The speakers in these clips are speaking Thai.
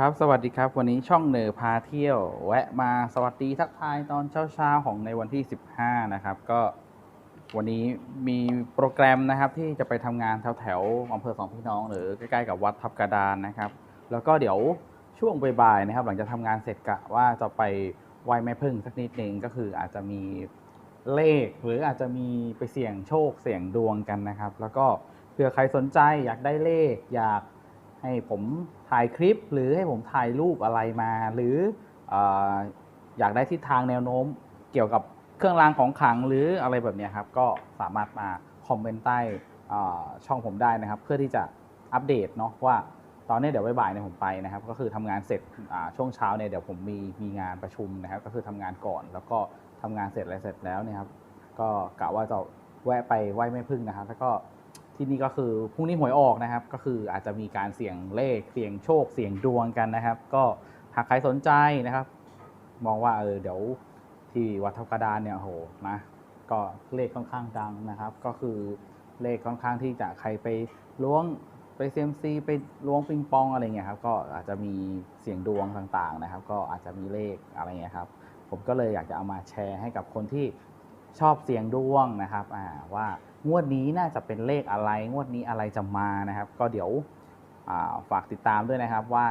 ครับ สวัสดีครับ วันนี้ช่องเหนือพาเที่ยว แวะมาสวัสดีทักทายตอนเช้าๆของในวันที่ 15 นะครับ ก็วันนี้มีโปรแกรมนะครับที่จะไปทำงานแถวๆอำเภอสองพี่น้อง หรือใกล้ๆกับวัดทับกระดานนะครับ แล้วก็เดี๋ยวช่วงบ่ายๆนะครับ หลังจากทำงานเสร็จกะว่าจะไปไหว้แม่พึ่งสักนิดนึงก็คืออาจจะมีเลขหรืออาจจะมีไปเสี่ยงโชคเสี่ยงดวงกันนะครับ แล้วก็เผื่อใครสนใจอยากได้เลขอยาก ให้ผมถ่ายคลิปหรือให้ผมถ่ายรูปอะไรมา หรือออยากได้ทิศทางแนวโน้มเกี่ยวกับเครื่องรางของขลังหรืออะไรแบบนี้ครับ ก็สามารถมาคอมเมนต์ใต้ช่องผมได้นะครับ เพื่อที่จะอัปเดตเนาะว่าตอนนี้เดี๋ยวบ่ายๆเนี่ยผมไปนะครับ ก็คือทำงานเสร็จช่วงเช้าเนี่ยเดี๋ยวผมมีมีงานประชุมนะครับ ก็คือทำงานก่อน แล้วก็ทำงานเสร็จอะไรเสร็จแล้วเนี่ยครับ ก็กะว่าจะแวะไปไหว้แม่พึ่งนะครับ แล้วก็ ที่นี่ก็คือพรุ่งนี้หวยออกนะครับ ก็คืออาจจะมีการเสี่ยงเลขเสี่ยงโชค เสี่ยงดวงกันนะครับ ก็หากใครสนใจนะครับ มองว่าเออเดี๋ยวที่วัดทับกระดานเนี่ยโหนะก็เลขค่อนข้างดังนะครับ ก็คือเลขค่อนข้างที่จะใครไปล้วงไปเซียมซีไปล้วงปิงปองอะไรเงี้ยครับก็อาจจะมีเสี่ยงดวงต่างๆนะครับ ก็อาจจะมีเลขอะไรเงี้ยครับ ผมก็เลยอยากจะเอามาแชร์ให้กับคนที่ ชอบเสียงดวงนะครับว่างวดนี้น่าจะเป็นเลขอะไร งวดนี้อะไรจะมานะครับ ก็เดี๋ยวาฝากติดตามด้วยนะครับว่า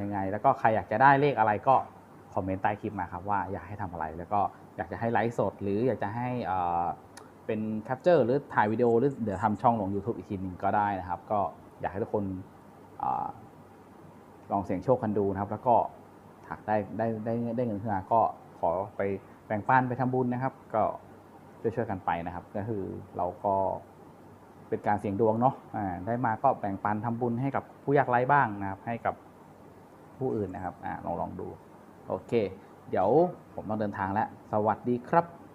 ยังไงแล้วก็ใครอยากจะได้เลขอะไรก็คอมเมนต์ใต้คลิปมาครับว่าอยากให้ทำอะไรแล้วก็อยากจะให้ไลฟ์สด หรืออยากจะให้เป็นแคปเจอร์หรือถ่ายวิดีโอหรือเดี๋ยวทำช่องลง YouTube อีกทีหนึ่งก็ได้นะครับ ก็อยากให้ทุกคนอลองเสี่ยงโชคกันดูนะครับ แล้วก็หากได้ได้ได้ได้เงินขึ้นมาก็ขอไปแบ่งปันไปทำบุญนะครับ ก็ ช่วยช่วยกันไปนะครับ ก็คือเราก็เป็นการเสี่ยงดวงเนาะได้มาก็แบ่งปันทำบุญให้กับผู้ยากไร้บ้างนะครับ ให้กับผู้อื่นนะครับอลองลองดู โอเค เดี๋ยวผมต้องเดินทางแล้ว สวัสดีครับ